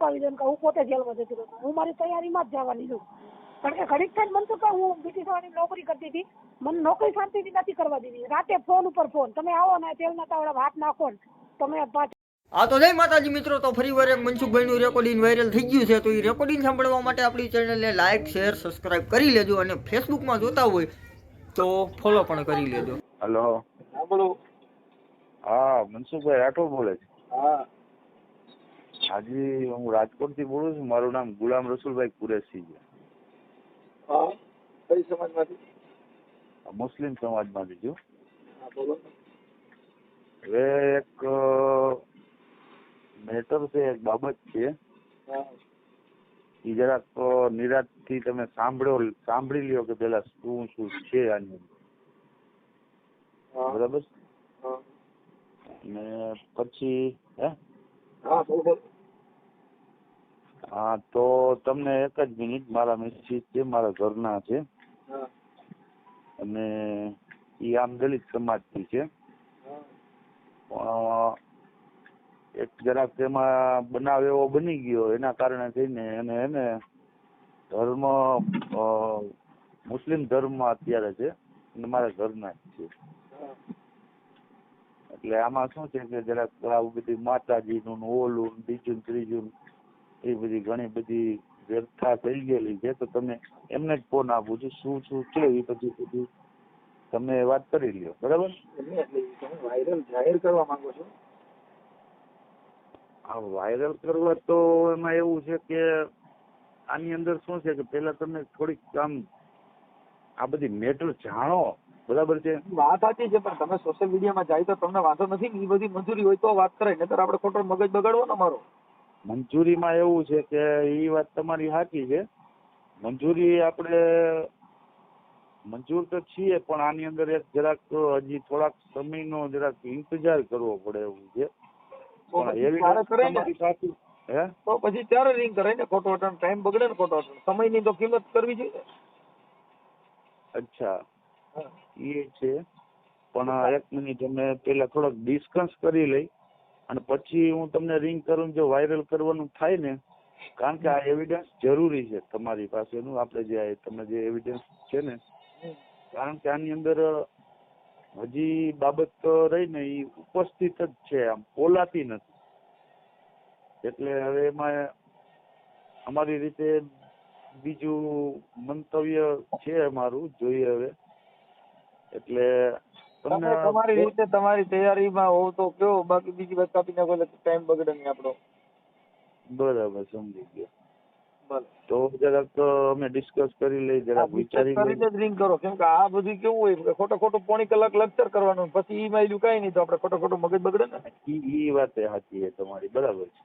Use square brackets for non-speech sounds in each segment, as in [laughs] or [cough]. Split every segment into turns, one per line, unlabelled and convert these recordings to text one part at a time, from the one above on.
અપાવી દે કે હું પોતે જેલમાં જતી રહું. હું મારી તૈયારીમાં જ જવાની છું. કારણ કે ઘડીક થાય મન તો કે હું બ્રિટિશ થવાની નોકરી કરતી હતી. મને નોકરી શાંતિથી નથી કરવા દીધી. રાતે ફોન ઉપર ફોન. તમે આવો ને તેલના તાવડા હાથ નાખો ને. તમે પાછા
આ તો જય માતાજી મિત્રો તો ફરી વાર એક મનસુખભાઈનું રેકોર્ડિંગ વાયરલ થઈ ગયું છે. તો એ રેકોર્ડિંગ સાંભળવા માટે આપણી ચેનલને લાઇક શેર સબસ્ક્રાઇબ કરી લેજો અને ફેસબુકમાં જોતા હોય તો ફોલો પણ કરી લેજો.
હેલો
હા બોલો.
હા મનસુખભાઈ રાઠોડ બોલે છે.
હા.
હાજી હું રાજકોટથી બોલું છું. મારું નામ ગુલામ રસુલભાઈ કુરેશી છે.
હા? કઈ સમાજમાંથી?
મુસ્લિમ સમાજમાંથી છું.
બોલો
હવે એક મેટર છે એક બાબત છે. એ જરાક નિરાતથી તમે સાંભળો સાંભળી લ્યો કે પેલા શું શું છે આની અંદર. બરાબર? ને પછી હે?
હા બોલો.
હા તો તમને એક જ મિનિટ મારા મિસિસ છે મારા ઘરના છે. અને એ આમ દલિત સમાજથી છે.
હા.
પણ એક જરાક તેમાં બનાવ એવો બની ગયો એના કારણે થઈને એને એને ધર્મ મુસ્લિમ ધર્મ અત્યારે છે અને મારા ઘરના જ છે. એટલે આમાં શું છે કે જરાક આ બધી માતાજીનું નું ઓલું બીજું ત્રીજું એ બધી ઘણી બધી વ્યર્થા થઈ ગયેલી છે. તો તમે એમને જ ફોન આપું છું. શું શું છે એ પછી બધું? તમે વાત કરી લ્યો. બરાબર?
વાયરલ જાહેર કરવા માંગો છો.
આ વાયરલ કરવા તો એમાં એવું છે કે આની અંદર શું છે કે પેલા તમે થોડીક આમ આ બધી મેટર જાણો. બરાબર છે?
વાત સાચી છે પણ તમે સોશિયલ મીડિયામાં જાય તો તમને વાંધો નથી એ બધી મંજૂરી હોય તો વાત કરાય. નહીતર આપણે ખોટો મગજ બગાડવો ને અમારો.
મંજૂરીમાં એવું છે કે એ વાત તમારી સાચી છે. મંજૂરી આપણે મંજૂર તો છીએ પણ આની અંદર એક જરાક હજી થોડાક સમયનો જરાક ઇંતજાર કરવો પડે એવું છે.
તો પછી
એવી
ત્યારે કરે ને.
તમારી સાચી હે?
તો પછી ત્યારે રિંગ કરાય ને ખોટો ટાઈમ બગડે ને ખોટો સમયની તો કિંમત કરવી જોઈએ.
અચ્છા. એ છે. પણ એક મિનિટ અમે પેલા થોડોક ડિસ્કસ કરી લઈ. અને પછી હું તમને રિંગ કરું જો વાયરલ કરવાનું થાય ને, કારણ કે આ એવિડન્સ જરૂરી છે તમારી પાસેનું, આપણે જે તમે જે એવિડન્સ છે ને, કારણ કે આની અંદર હજી બાબત રહી ને એ ઉપસ્થિત જ છે, આમ બોલાતી નથી. એટલે હવે એમાં અમારી રીતે બીજું મંતવ્ય છે અમારું, જોઈએ હવે. એટલે
તમે તમારી રીતે તમારી તૈયારીમાં હોવ તો કયો? બાકી બીજી વાત કાપી નાખો એટલે ટાઈમ બગડે નહીં આપણો.
બરાબર સમજી ગયો. તો જરાક અમે ડિસ્કસ કરી લઈ જરાક વિચારી
કરીને જ રિંગ કરો. કેમ કે આ બધું કેવું હોય? કે ખોટો ખોટો પોણી કલાક લેક્ચર કરવાનું પછી ઈ માયલું કઈ નહીં તો આપણે ખોટો ખોટો મગજ બગડે ને?
ઈ ઈ વાત એ સાચી છે તમારી બરાબર છે.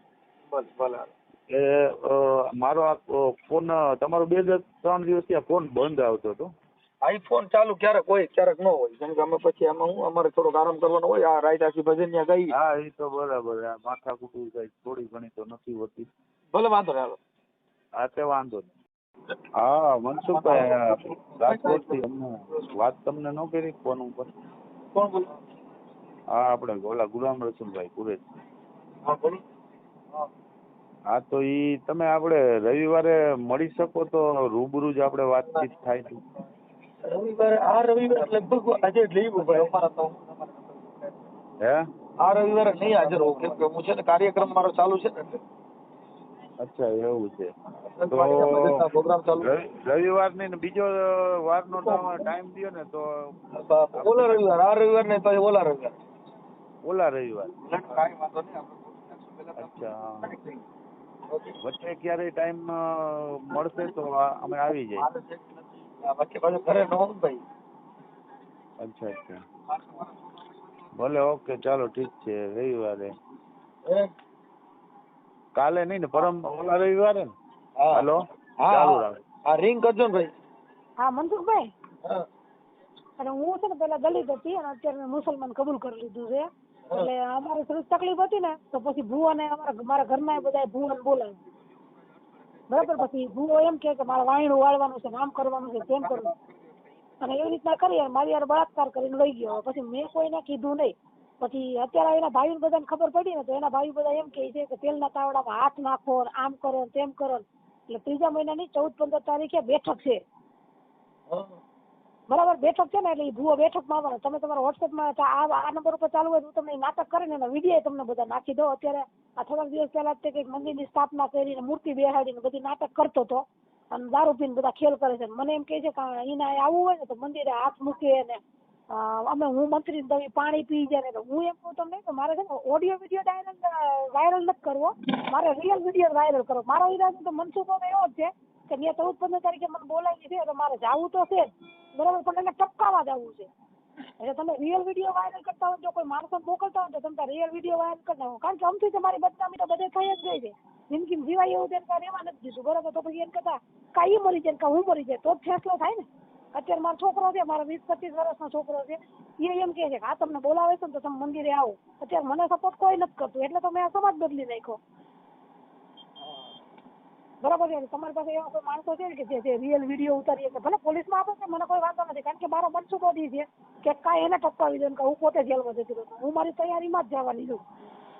ભલે ભલે
એ મારો આ ફોન તમારો બે ત્રણ દિવસથી આ ફોન બંધ આવતો હતો.
આઈફોન ચાલુ ક્યારેક હોય ક્યારેક ન હોય. કેમ કે અમે પછી એમાં હું અમારે થોડોક આરામ કરવાનો હોય આ રાઈટ આખી ભજન ત્યાં ગઈ
હા એ તો બરાબર. આ માથા કુટું કઈ થોડી ઘણી તો નથી હોતી.
ભલે વાંધો ને હાલો.
હા તે વાંધો નહીં. હા મનસુખભાઈ રાજકોટથી અમને વાત તમને ન કરી ફોન ઉપર?
કોણ બોલો?
હા આપણે ઓલા ગુલામ રસુલભાઈ કુરેશ.
હા બોલો. હા.
હા તો ઈ તમે આપણે રવિવારે મળી શકો તો રૂબરૂ જ આપણે વાતચીત થાય તો
રવિવારે આ રવિવારે લગભગ આજે જ લીવ ભાઈ અમારા તો.
હે?
આ રવિવારે નહીં હાજર હોઉં કેમ કે હું છે ને કાર્યક્રમ મારો ચાલુ છે ને એટલે.
અચ્છા એવું છે. તો
છે.
ને બીજો વારનો ટાઈમ દયો ને તો
ઓલા રવિવાર આ રવિવાર ને તો ઓલા રવિવાર.
ઓલા રવિવાર.
કાંઈ વાંધો નહીં
અચ્છા વચ્ચે ક્યારેય ટાઈમ મળશે તો અમે આવી જાય
વચ્ચે પાછું ઘરે ન ભાઈ.
અચ્છા અચ્છા. ભલે ઓકે ચાલો ઠીક છે રવિવારે. કાલે નહીં ને પરમ ઓલા રવિવારે ને. હલો
હા,
ચાલુ રાખ
હા રિંગ કરજો ને ભાઈ.
હા મનસુખભાઈ? અને હું છે ને પેલા દલિત હતી અને અત્યારે મેં મુસલમાન કબૂલ કરી લીધું છે. એટલે અમારે થોડી તકલીફ હતી ને તો પછી ભુવાને અમારા મારા ઘરના બધા ભુવાને બોલાવ્યું. બરાબર? પછી હું એમ કે મારે વાયણું વાળવાનું છે નામ કરવાનું છે તેમ કરવું અને એવી રીતના કરી મારી યાર બળાત્કાર કરીને લઈ ગયો. પછી મેં કોઈને કીધું નહીં. પછી અત્યારે એના ભાઈ બધાને ખબર પડી ને, તો એના ભાઈ બધા એમ કહે છે કે તેલના તાવડામાં હાથ નાખો આમ કરો તેમ કરો એટલે ત્રીજા મહિનાની ચૌદ પંદર તારીખે બેઠક છે. બરાબર, બેઠક છે ને એટલે ભૂવો બેઠકમાં આવવાનો તમે તમારા વોટ્સએપમાં આ નંબર ઉપર ચાલુ હોય તો તમને નાટક કરે ને વીડિયો તમને બધા નાખી દો. અત્યારે આ થોડાક દિવસ પહેલા તે કંઈક મંદિરની સ્થાપના કરીને મૂર્તિ બેહાડીને બધી નાટક કરતો હતો. અને દારૂ પીને બધા ખેલ કરે છે. મને એમ કહે છે કે એના આવવું હોય ને તો મંદિરે હાથ મૂકીએ ને અમે હું મંત્રી દવી પાણી પી જાય ને હું એમ કહું તમને કે મારે છે ને ઓડિયો વીડિયો ડાયરેક્ટ વાયરલ નથી કરવો. મારે રિયલ વીડિયો વાયરલ કરવો. મારો ઈરાદો તો મનસુખો એવો જ છે કે મેં ચૌદ, પંદર તારીખે મને બોલાવી છે, તો મારે જવું તો છે જ. બરાબર, પણ એને ટપકાવા જવું છે. એટલે તમે રિયલ વીડિયો વાયરલ કરતા હોય જો કોઈ માણસો મોકલતા હોય તો તમે રિયલ વીડિયો વાયરલ કરતા હોય કારણ કે આમથી તમારી બદનામી તો બધે થઈ જ ગઈ છે. જિંદગી જીવાય એવું તેને કાંઈ રહેવા નથી દીધું. બરાબર, તો પછી એમ કરતા કાંઈ મરી જાય કાં હું મરી જાય. તો જ ફેસલો થાય ને. અત્યારે મારો છોકરો છે, મારો વીસ પચીસ વર્ષનો છોકરો છે. એ એમ કહે છે કે આ તમને બોલાવે છે ને તો તમે મંદિરે આવો. અત્યારે મને સપોર્ટ કોઈ નથી કરતું. એટલે તો મેં આ સમાજ બદલી નાખ્યો. બરાબર છે. તમારી પાસે એવા કોઈ માણસો છે ને કે જે રિયલ વીડિયો ઉતારીએ કે ભલે પોલીસમાં આપે છે, મને કોઈ વાંધો નથી. કારણ કે મારો મનસુખો દી છે કે કાંઈ એને ટપકાવી દે કે હું પોતે જેલમાં જતી રહું હું મારી તૈયારીમાં જ જવાની છું.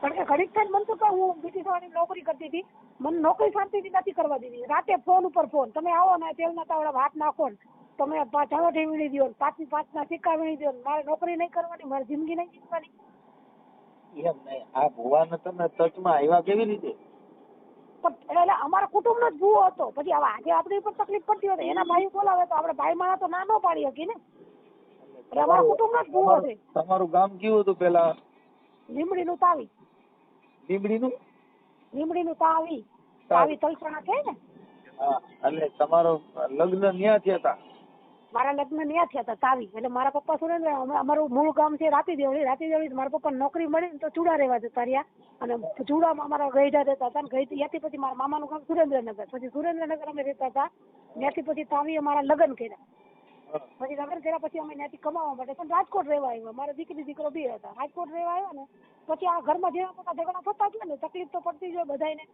કારણ કે ઘડીક થાય મનસુખ હું બ્રિટિશ વાળાની નોકરી કરતી હતી. મને નોકરી શાંતિથી નથી કરવા દીધી. રાતે ફોન ઉપર ફોન તમે આવો ને તેલના તાવડા હાથ નાખો ને. તમે પાંચ હળોઠી વીણી દો ને. પાંચ પાંચના સિક્કા વીણી દો ને. મારે નોકરી નહીં કરવાની, મારી જિંદગી નહીં જીવવાની
એમ નહીં. આ ભુવાને તમે ટચમાં આવ્યા કેવી રીતે?
પણ એટલે અમારા કુટુંબનો જ ભૂવો હતો. પછી હવે આજે આપણી ઉપર તકલીફ પડતી હોય તો એના ભાઈ બોલાવે તો આપણે ભાઈ માણા તો ના ન પાડી શકીએ ને. એટલે અમારા કુટુંબનો જ ભૂવો છે.
તમારું ગામ કેવું હતું પેલા
લીમડીનું તાવી.
લીમડીનું
લીમડીનું તાવી. તાવી. તલસણા છે ને.
હા એટલે તમારો લગ્ન ન્યા થયા હતા
મારા લગ્ન ન્યા થયા હતા તાવી. એટલે મારા પપ્પા સુરેન્દ્ર અમે- અમારું મૂળ ગામ છે રાતી દેવળી રાતી દેવળી મારા પપ્પા નોકરી મળી ને તો ચૂડા રહેવા જતા રહ્યા. અને ચૂડામાં અમારા ગઈઢા રહેતા હતા ગઈ ત્યાંથી પછી મારા મામાનું ગામ સુરેન્દ્રનગર. પછી સુરેન્દ્રનગર અમે રહેતા હતા. ત્યાંથી પછી તાવી અમારા લગ્ન કર્યા. પછી લગ્ન કર્યા પછી અમે ત્યાંથી કમાવા માટે પણ રાજકોટ રહેવા આવ્યા. મારા દીકરી દીકરો બી હતા. રાજકોટ રહેવા આવ્યા ને પછી આ ઘરમાં જેવા મોટા ઝઘડા થતા ગયા ને તકલીફ તો પડતી જ હોય બધાયને.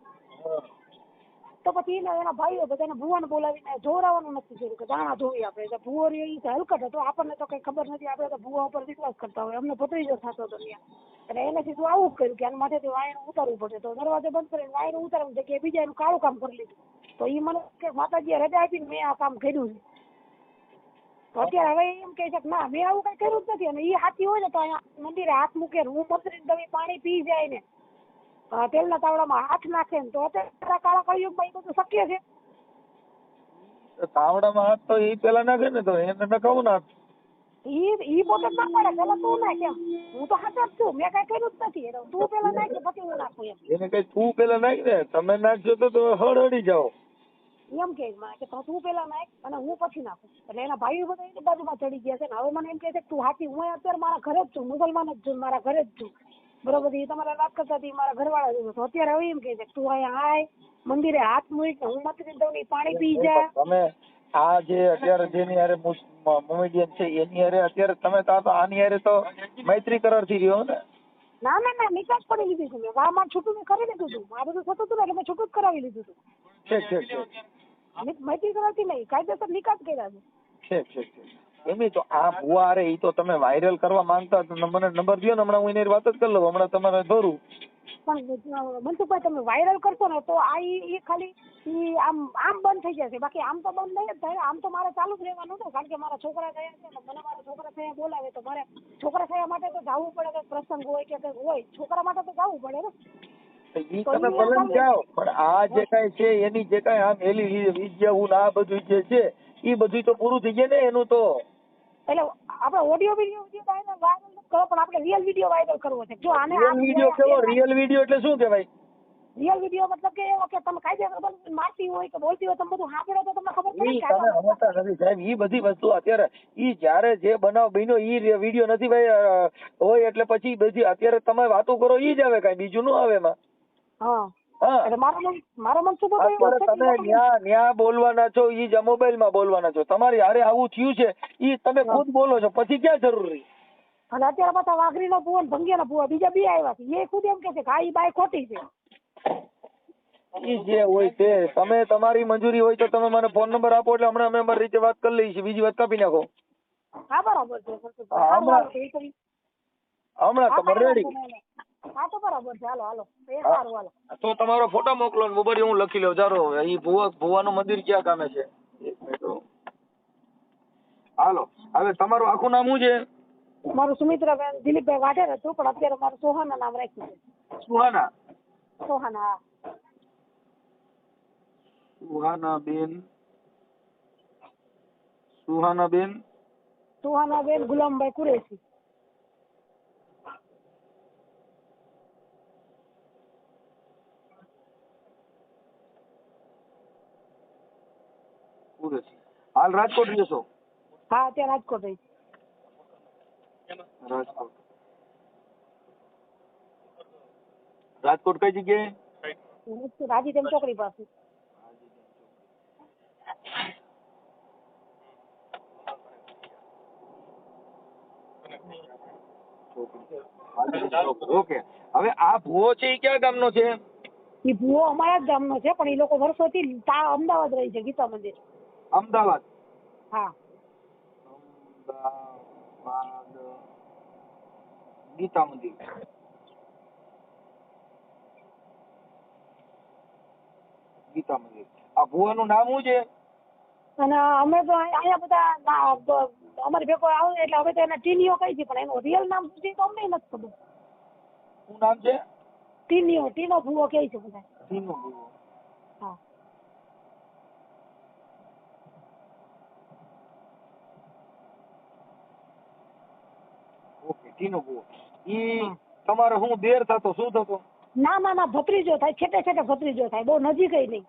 તો પછી એના ભાઈઓ બધાને ભુવાને બોલાવીને જોરાવાનું નથી કર્યું કે દાણા ધોવી આપણે. એટલે ભુવો ઈ તો હલકટ હતો. આપણને તો કઈ ખબર નથી. આપણે તો ભુવા ઉપર વિશ્વાસ કરતા હોય. અમને ભત્રીજો થતો હતો ત્યાં. એટલે એને સીધું આવું કર્યું કે આના માથેથી વાયણ ઉતારવું પડે. તો દરવાજો બંધ કરીને વાયણ ઉતારવાની જગ્યાએ બીજા એનું કાળું કામ કરી લીધું. તો એ મને કે માતાજીએ રજા આપીને મેં આ કામ કર્યું છે. તો અત્યારે હવે એમ કહે છે કે ના, મેં આવું કઈ કર્યું જ નથી. અને એ હાથી હોય ને તો અહીંયા મંદિરે હાથ મૂકે ને હું મંત્રી તમે પાણી પી જાય ને. તેલના તાવડામાં હાથ નાખે ને તો અત્યારે કાળા કળિયુગમાં એ બધું શક્ય છે.
તાવડામાં હાથ તો એ પેલા નાખે ને તો એને નખાવું ના
ઈ ઈ પોતે ના પાડે પેલા તું નાખ એમ. હું તો હાથ જ છું મેં કઈ કર્યું જ નથી. તું પેલા નાખ પછી હું નાખું એમ.
એને કઈ તું પેલા નાખ ને તમે નાખજો તો તો હળહળી જાઓ.
એમ કે કે તું પેલા નાખ અને હું પછી નાખું. એટલે એના ભાઈઓ બધા એની બાજુમાં ચડી ગયા છે ને હવે મને એમ છે કે તું હાથી હું અત્યારે મારા ઘરે જ છું મુસલમાન જ છું મારા ઘરે જ છું. બરોબર એ તમારા વાત કરતા હતી મારા ઘરવાળા જોડે તો અત્યારે હવે એમ કે છે તું અહીંયા આય મંદિરે હાથ મૂક હું મંત્રી દઉં ને પાણી પી જા.
તમે આ જે અત્યારે જેની હારે મોમેડિયન છે એની હારે અત્યારે તમે તો તો આની હારે તો મૈત્રી કરાર થઈ ગયો ને?
ના ના ના નિકાસ પડી લીધી છે મેં. માર છૂટું મેં કરી લીધું હતું આ બધું થતું હતું એટલે મેં છૂટું જ કરાવી લીધું હતું
ઠીક ઠીક ઠીક.
મૈત્રી કરાવતી નહીં કાયદેસર નિકાસ કર્યા છે.
ઠીક ઠીક ઠીક. એમની તો આ ભુવા હારે ઈ તો તમે વાયરલ કરવા માંગતા તો મને નંબર દો ને હમણાં હું એની વાત જ કરી લઉં હમણાં તમારે દોરું
પણ મનસુખભાઈ તમે વાયરલ કરશો ને તો આ ઈ ખાલી ઈ આમ આમ બંધ થઈ જશે. બાકી આમ તો બંધ નહીં જ થાય આમ તો મારે ચાલુ જ રહેવાનું ને કારણ કે મારા છોકરા થયા છે ને મને મારા છોકરા થયા બોલાવે તો મારે છોકરા થયા માટે તો જવું પડે કંઈક પ્રસંગ હોય કે કંઈક હોય છોકરા માટે તો જવું પડે ને.
ઈ તમે ભલે જાઓ પણ આ જે કાંઈ છે એની જે કાંઈ આમ એલી વિદ્યા ને આ બધું જે છે ઈ બધું તો પૂરું થઈ જાય ને એનું તો.
એટલે આપણે ઓડિયો વીડિયો વીડિયો વાયરલ કરો પણ આપણે રીઅલ વીડિયો વાયરલ કરવો છે. જો આને
રિયલ વીડિયો કેવો? રીઅલ વીડિયો એટલે શું કહેવાય?
રીઅલ વીડિયો મતલબ કે એવો કે તમે કાયદેસર મારતી હોય કે બોલતી હોય તમે બધું સાંભળો તો તમને ખબર પડે
તમે સમજતા નથી સાહેબ ઈ બધી વસ્તુ અત્યારે ઈ જ્યારે જે બનાવ બન્યો ઈ વીડિયો નથી ભાઈ હોય એટલે પછી બધી અત્યારે તમે વાતો કરો ઈ જ આવે કાઈ બીજું ન આવે એમાં.
હા.
બોલવાના છો ઈ જ મોબાઈલમાં બોલવાના છો. તમારી હારે આવું થયું છે ઈ તમે ખુદ બોલો છો. પછી ક્યાં જરૂરી?
અને અત્યારે પાછા વાઘરીનો ભુવન ભંગિયાનો ભુવા બીજા બે આવ્યા છે. એ ખુદ એમ કે છે કે આ ખોટી છે.
ઈ જે હોય તે. તમે તમારી મંજૂરી હોય તો તમે મને ફોન નંબર આપો એટલે હમણાં અમે અમારી રીતે વાત કરી લઈએ છીએ. બીજી વાત કાપી નાખો.
હા બરાબર છે.
હમણાં
તમે
રેડી.
હા તો બરાબર છે. હાલો હાલો. એ સારું હાલો.
તો તમારો ફોટો મોકલો ને મોબાઈલ હું લખી લઉં. ચાલો એ ભુવા ભુવાનું મંદિર ક્યાં કામે છે? એક મિનિટ હાલો. હવે તમારું આખું નામ શું છે?
મારું સુમિત્રાબેન દિલીપભાઈ વાઢેર હતું પણ અત્યારે મારું સોહાના નામ રાખ્યું છે.
સુહાના?
સોહાના
સુહાના બેન સુહાના બેન
સુહાના બેન ગુલામભાઈ કુરેશી.
કુરેશી હાલ રાજકોટ રહેશો
હા અત્યારે રાજકોટ રહી.
રાજકોટ. રાજકોટ કઈ જગ્યાએ?
છું રાજીદેમ ચોકડી પાસે.
ઓકે. હવે આ ભુવો છે એ કયા ગામનો છે?
એ ભૂવો અમારા જ ગામનો છે પણ એ લોકો વર્ષોથી અમદાવાદ રહી છે ગીતા મંદિર.
અમદાવાદ.
હા.
અમદાવાદ ગીતા મંદિર ગીતા મંદિર આ ભુવાનું નામ શું છે?
અને અમે તો અહીં- અહીંયા બધા અમારી ભેગો આવે એટલે હવે તો એના ટીનીઓ કહી છે પણ એનું રિયલ નામ શું છે તો અમને નથી ખબર.
શું નામ છે?
ટીનીઓ ટીનો ભૂવો કહે છે બધા
ટીનો ભુવો.
હા.
ઓકે ટીનો ઈ તમારે શું દેર થતો શું થતો?
ના ના ના ભત્રીજો થાય છેટે છેટે ભત્રીજો થાય બહુ નજીક નહીં.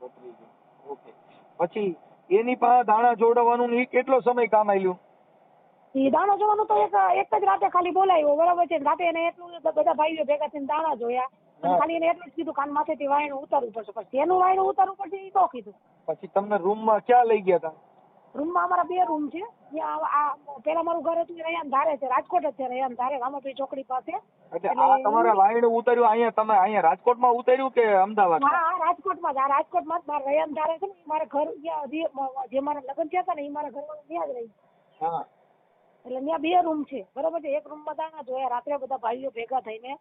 ભત્રીજો. ઓકે. પછી એની પાસે દાણા જોડવાનું ઈ કેટલો સમય કામ આવ્યું
એ દાણા જોવાનું તો એક એક જ રાતે ખાલી બોલાવ્યો બરાબર છે. રાતે એને એટલું બધા ભાઈઓ ભેગા થઈને દાણા જોયા.
હા.
ખાલી એને એટલું જ કીધું કાન માથેથી વાયણું ઉતારવું પડશે. પછી એનું વાયણું ઉતારવું પડશે એ તો કીધું.
પછી તમને રૂમમાં ક્યાં લઈ ગયા હતા
રૂમમાં અમારા બે રૂમ છે. પેલા મારું ઘર હતું એ ધારે છે. રાજકોટ જ છે રૈયાન ધારે. રામાભાઈ ચોકડી પાસે.
એટલે આ ઉતર્યું વાયણું ઉતાર્યું અહીંયા તમે અહીંયા રાજકોટમાં ઉતાર્યું કે અમદાવાદ?
હા હા રાજકોટમાં જ. આ રાજકોટમાં જ મારા રૈયાન ધારે છે ને મારા ઘર જે જે મારા લગ્ન થયા હતા ને એ મારા ઘરવાળું ત્યાં જ રહી.
હા.
એટલે ત્યાં બે રૂમ છે. બરોબર છે? એક રૂમમાં દાણા જોયા રાત્રે બધા ભાઈઓ ભેગા થઈને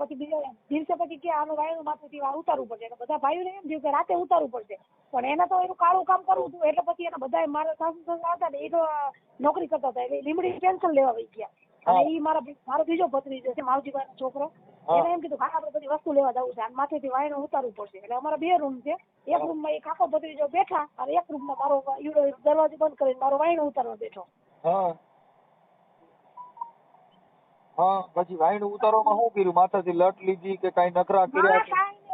પછી બીજા દિવસે પછી કે આનું વાયણું માથેથી આ ઉતારવું પડશે. એટલે બધા ભાઈઓ એમ થયું કે રાતે ઉતારવું પડશે. પણ એને તો એનું કાળું કામ કરવું હતું. એટલે પછી એને બધા મારા સાસુ સસરા હતા ને એ તો નોકરી કરતા હતા. એટલે લીમડી પેન્શન લેવા વહી ગયા. અને એ મારા મારો બીજો ભત્રીજો છે માવજીભાઈનો છોકરો. એને એમ કીધું હા આપણે બધી વસ્તુ લેવા જવું છે. અને માથેથી વાયણું ઉતારવું પડશે. એટલે અમારા બે રૂમ છે. એક રૂમમાં એક આખો ભત્રીજો બેઠા અને એક રૂમમાં મારો દરવાજો બંધ કરીને મારો વાયણું ઉતારવા બેઠો.
હા પછી વાયણું ઉતારવામાં શું કર્યું? માથાથી લટ લીધી કે કઈ નખરા કર્યા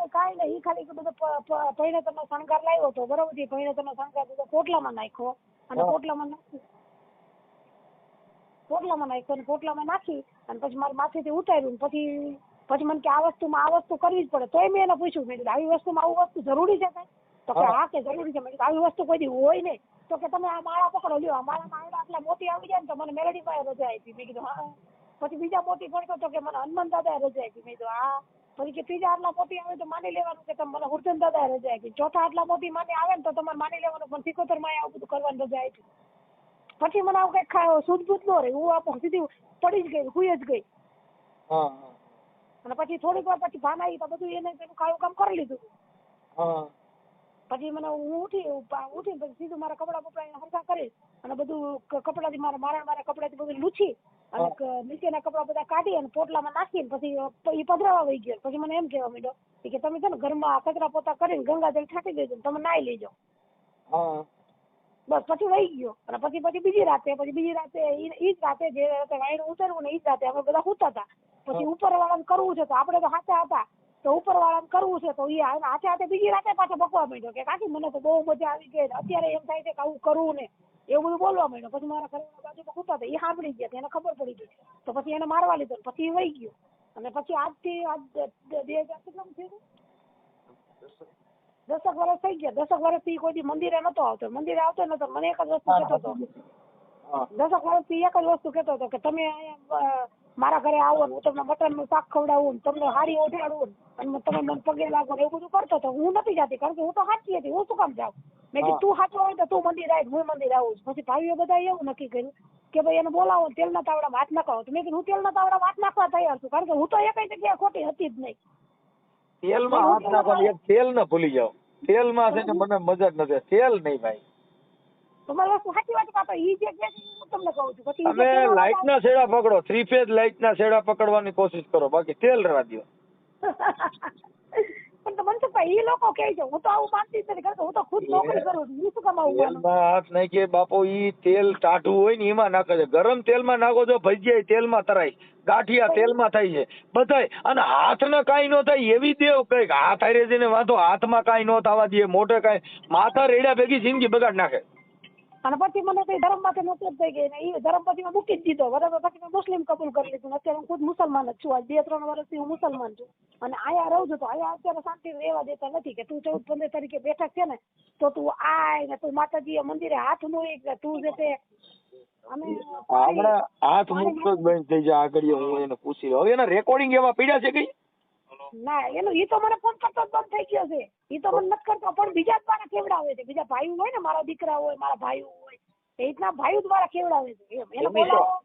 કાઈ નહીં, ઈ ખાલી બધો પ- પ- શણગાર લાવ્યો હતો બરોબર છે? તમે શણગાર બધો પોટલામાં નાખ્યો. અને. પોટલામાં નાખી. પોટલામાં નાખ્યો અને પોટલામાં નાખી અને પછી મારે માથેથી ઉતાર્યું પછી પછી મને કે આ વસ્તુમાં આ વસ્તુ કરવી જ પડે. તોય મેં એને પૂછ્યું મેં કીધું આવી વસ્તુમાં આવું વસ્તુ જરૂરી છે કઈ? તો કે
હા.
કે જરૂરી છે. મેં કીધું આવી વસ્તુ કોઈ દી હોય નહીં. તો કે તમે આ માળા પકડો. લ્યો આ માળામાં આટલા આટલા મોટી આવી જાય ને તો મને મેલેડી પાસે રજા આપી. મેં કીધું હા. પછી બીજા પોતી પડતો તો કે મને હનુમાન દાદા રજા આપી. મેં કીધું હા. પછી કે ત્રીજા આટલા મોતી આવે તો માની લેવાનું કે તમે મને હુરચંદ દાદા રજા આપી. ચોથા આટલા મોટી માની આવે ને તો તમારે માની લેવાનું પણ સિકોતરમાં આવું બધું કરવાની રજા આપી. પછી મને આવું કઈ સૂઝબૂઝ ન રહી. હું આપો સીધી પડી જ ગઈ હુઈ જ ગઈ. અને પછી થોડીક વાર પછી ભાન આવી તો બધું એને પેલું કાળું કામ કરી લીધું. પછી મને હું ઉઠી ઉઠી પછી સીધું મારા કપડા બપડા હરખા કરી અને બધું કપડાથી મારા મારા મારા કપડાથી બધું લૂછી અને નીચેના કપડા બધા કાઢી અને પોટલામાં નાખીને પછી એ પધરાવા વહી ગયો. પછી મને એમ કહેવા માંડ્યો કે તમે છે ને ઘરમાં કચરા પોતા કરીને ગંગાજળ છાંટી દેજો તમે નાઈ લેજો. બસ પછી વહી ગયો. અને પછી પછી બીજી રાતે પછી બીજી રાતે ઈ જ રાતે જે રાતે વાયણ ઉતરવું ને ઈ જ રાતે અમે બધા સૂતા હતા પછી ઉપર વાળાને કરવું છે તો આપણે તો હાથે હતા તો ઉપર વાળાને કરવું છે તો એ હાથે હાથે બીજી રાતે પાછો બકવા માંડ્યો કે કાકી મને તો બહુ મજા આવી ગઈ અત્યારે એમ થાય છે કે આવું કરવું ને. એવું બધું બોલવા માંડ્યો. પછી મારા ઘરે બાજુમાં કૂતા હતા. એ સાંભળી ગયા એને ખબર પડી ગઈ. તો પછી એને મારવા લીધો પછી એ વહી ગયો. અને પછી આજથી આજ બે હજાર કેટલામાં થયું? દસક વર્ષ થઈ ગયા. દસક વર્ષથી કોઈ મંદિરે નતો આવતો. મંદિરે આવતો નતો. મને એક જ વસ્તુ કહેતો હતો. દસક વર્ષથી એક જ વસ્તુ કહેતો હતો કે તમે અહીંયા મારા ઘરે આવો ને હું તમને મટનનું શાક ખવડાવું ને તમને હારી ઓઢાડું અને તમે મને પગે લાગો ને એવું બધું કરતો તો હું નથી જાતી કારણ કે હું તો સાચી હતી હું શું કામ જાઉં? મેં કીધું તું સાચો હોય તો તું મંદિર આવ હું મંદિર આવું છું. પછી ભાઈઓ બધા એવું નક્કી કર્યું કે ભાઈ એને બોલાવો તેલ તેલના તાવડા હાથ નાખો તો મેં કીધું હું તેલના તાવડા હાથ નાખવા તૈયાર છું કારણ કે હું તો એક જગ્યાએ ખોટી હતી જ નહીં.
તેલમાં હાથ નાખવાની એક તેલ ન ભૂલી જાઓ. તેલમાં છે ને મને મજા જ નથી તેલ નહીં ભાઈ.
તમારી વસ્તુ સાચી વાત કાતો ઈ જે હું તમને કહું છું. પછી લાઈટ
લાઇટ ના છેડા પકડો. થ્રી ફેઝ લાઇટ ના છેડા પકડવાની કોશિશ કરો. બાકી તેલ રહેવા દો [laughs]
પણ તો મનસુખભાઈ ઈ લોકો કહે છે હું તો આવું માનતી જ નથી. કે હું તો ખુદ નોકરી કરું છું. શું કમાવું આવું માનું?
તેલમાં હાથ બાપો ઈ તેલ ટાઢું હોય ને એમાં નાખે છે. ગરમ તેલમાં નાખો છો ભજીયા તેલમાં તરાય. ગાંઠિયા તેલમાં થાય છે. બધાય. અને હાથને કાંઈ ન થાય એવી દેવ કંઈક. હાથ હારે જઈને વાંધો હાથમાં કાંઈ ન થવા દે મોઢે કાંઈ. માથા રેડ્યા ભેગી જિંદગી બગાડ નાખે.
અને પછી મને કઈ ધર્મ માટે નોકરી થઈ ગઈ ને એ ધર્મ પછી મેં મૂકી જ દીધો. બરાબર પછી મેં મુસ્લિમ કબૂલ કરી લીધું અત્યારે હું ખુદ મુસલમાન જ છું. આજ બે ત્રણ વર્ષથી હું મુસલમાન છું. અને આયા રહું છું તો આયા અત્યારે શાંતિ રહેવા દેતા નથી કે તું ચૌદ પંદર તારીખે બેઠક છે ને તો તું આય ને તું માતાજી મંદિરે હાથ મોઈ કે તું જે તે અને
હાથ મૂકતો જ બંધ થઈ જાય આગળ હું એને પૂછી હવે એના રેકોર્ડિંગ એવા પીડ્યા છે કઈ?
ના એનું એ તો મને ફોન કરતો જ બંધ થઈ ગયો છે. ઈ તો મને નથી કરતો પણ બીજા દ્વારા કેવડાવે છે. બીજા ભાઈઓ હોય ને મારા દીકરા હોય મારા ભાઈઓ હોય એ રીતના ભાઈઓ દ્વારા કેવડાવે છે.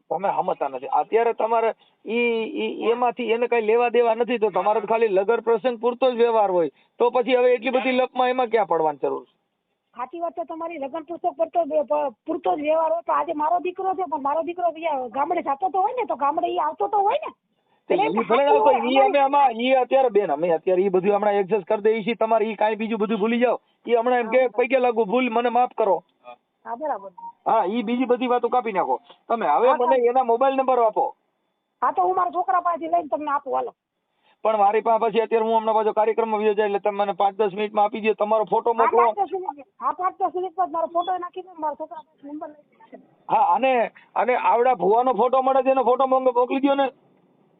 તો તમે સમજતા નથી. અત્યારે તમારે ઈ એમાંથી એને કઈ લેવા દેવા નથી તો તમારે ખાલી લગર પ્રસંગ પૂરતો જ વ્યવહાર હોય. તો પછી હવે એટલી બધી લપમાં એમાં ક્યાં પડવાની જરૂર છે?
સાચી વાત છે તમારી લગ્ન પુસ્તક પર તો પૂરતો જ વ્યવહાર હોય. તો આજે મારો દીકરો છે પણ મારો દીકરો ગામડે જતો તો હોય ને તો ગામડે એ આવતો તો હોય ને.
ભલે
સાચું
આવતો,
હોય,
ઈ અમે
અમારી-
આમાં ઈ અત્યારે બેન અમે અત્યારે ઈ બધું હમણાં એડજસ્ટ કરી દઈએ છીએ તમારે ઈ કાંઈ બીજું બધું ભૂલી જાઓ. ઈ હમણાં એમ કે પૈકે લાગુ ભૂલ મને માફ કરો.
હા બરાબર.
હા ઈ બીજી બધી વાતો કાપી નાખો. તમે હવે મને એના મોબાઈલ નંબર આપો.
હા તો હું મારા છોકરા પાસેથી લઈને તમને આપું હાલો.
પણ મારી પાસે પછી અત્યારે હું હમણાં પાછો કાર્યક્રમમાં વયો જાય એટલે તમે મને પાંચ દસ મિનિટમાં આપી દો તમારો ફોટો મોકલો.
હા પાંચ દસ મિનિટ મારો ફોટો નાખી દો મારા છોકરા નંબર લઈ
હા અને અને આવડા ભુવાનો ફોટો મળે છે એનો ફોટો મોકલી દો ને.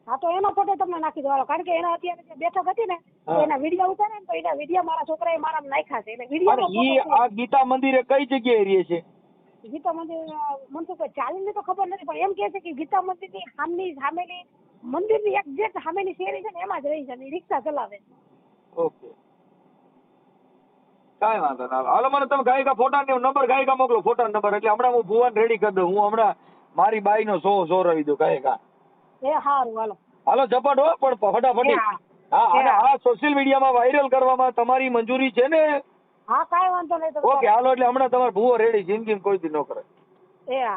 હા તો એનો ફોટો તમને નાખી દેવાનો. કારણ કે એના અત્યારે જે બેઠક હતી ને તો એના વીડિયો ઉતારે ને તો એના વીડિયો મારા છોકરાએ મારા નાખ્યા છે. એટલે વીડિયો
ઈ આ ગીતા મંદિરે કઈ જગ્યાએ રહે છે?
ગીતા મંદિર મને ચાલીને તો ખબર નથી પણ એમ કે છે કે ગીતા મંદિરની સામની સામેની મંદિરની એક્ઝેક્ટ સામેની શેરી છે ને એમાં જ રહી છે ને રિક્ષા ચલાવે છે.
ઓકે. કાંઈ વાંધો ના હાલો મને તમે ગાયિકા ફોટા ને નંબર ગાયિકા મોકલો ફોટા નંબર એટલે હમણાં હું ભુવન રેડી કરી દઉં. હું હમણાં મારી બાઈ નો સો સો રહી દઉં ગાયિકા.
એ સારું હાલો.
હાલો ઝપટ હો પણ ફટાફટી.
હા.
અને. આ સોશિયલ મીડિયામાં વાયરલ કરવામાં તમારી મંજૂરી છે ને?
હા કાંઈ વાંધો નહીં
ઓકે હાલો એટલે હમણાં તમારે ભૂવો રેડી જિંદગી કોઈ દી ન કરે.
એ હા.